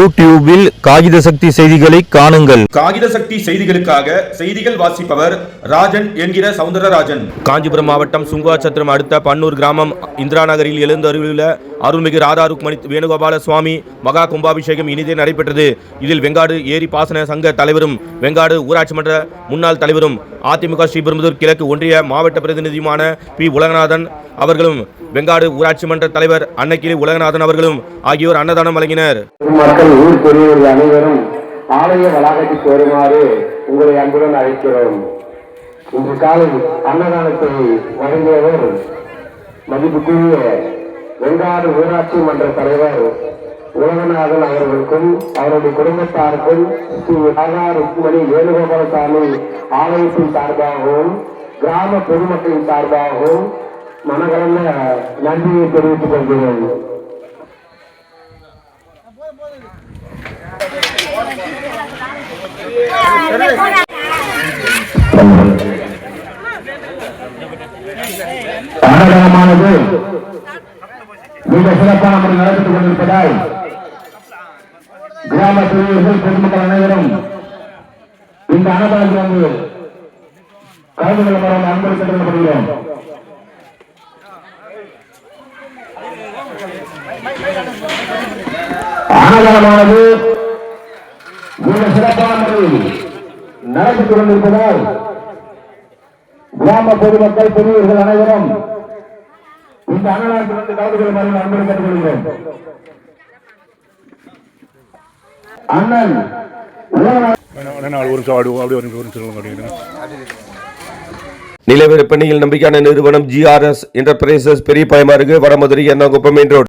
யூடியூபில் காகித சக்தி செய்திகளை காணுங்கள். காகித சக்தி செய்திகளுக்காக செய்திகள் வாசிப்பவர் ராஜன் என்கிற சவுந்தரராஜன். காஞ்சிபுரம் மாவட்டம் சுங்குவாச்சத்திரம் அடுத்த பன்னூர் கிராமம் இந்திரா நகரில் எழுந்தருளியுள்ள அருள்மிகு ராதா ருக்மணி வேணுகோபால சுவாமி மகா கும்பாபிஷேகம் இனிதே நடைபெற்றது. இதில் வெங்காடு ஏரி பாசன சங்க தலைவரும் வெங்காடு ஊராட்சி மன்ற முன்னாள் தலைவரும் அதிமுக ஸ்ரீபெரும்புதூர் கிழக்கு ஒன்றிய மாவட்ட பிரதிநிதியுமான பி. உலகநாதன் அவர்களும் வெங்காடு ஊராட்சி மன்ற தலைவர் அன்னக்கிளி உலகநாதன் அவர்களும் ஆகியோர் அன்னதானம் வழங்கினர். மக்கள் ஊர் பெரியவர்கள் அனைவரும் ஆலய வளாகத்துக்கு வருமாறு உங்களை அன்புடன் அழைக்கிறோம். இன்று காலை அன்னதானத்தை வழங்கியவர் மதிப்புக்குரிய வெங்காடு ஊராட்சி மன்ற தலைவர் உலகநாதன் அவர்களுக்கும் அவருடைய குடும்பத்தாருக்கும் ஸ்ரீ ராதா ருக்மணி வேணுகோபாலசாமி ஆலயத்தின் சார்பாகவும் கிராம பொதுமக்களின் சார்பாகவும் மனகலந்த நன்றியை தெரிவித்துக் கொள்கிறேன். அன்னதானமானது மிக சிறப்பான முறை நடைபெற்றுக் கொண்டிருப்பதால் கிராம பிரிவுகள் பொதுமக்கள் அனைவரும் இந்த அன்னதானத்தில் வந்து கலந்து கொள்ளுமாறு அன்பு கேட்டுக்கொள்ளப்படுகிறோம். அன்னதானமானது மிக சிறப்பான முறையில் நடைபெற்றுக் கொண்டிருப்பதால் கிராம பொதுமக்கள் பெரியவர்கள் அனைவரும் இந்த அன்னதானத்திலிருந்து கலந்து கொள்ளுமாறு அன்பு கேட்டுக்கொள்கிறோம். அண்ணன் நிலவிற்பனையில் நம்பிக்கையான நிறுவனம் ஜிஆர்எஸ் என்டர்பிரைசஸ் பெரிய பயமாருக்கு வடமதுரை எர்ணாகுப்பம் மெயின் ரோட்.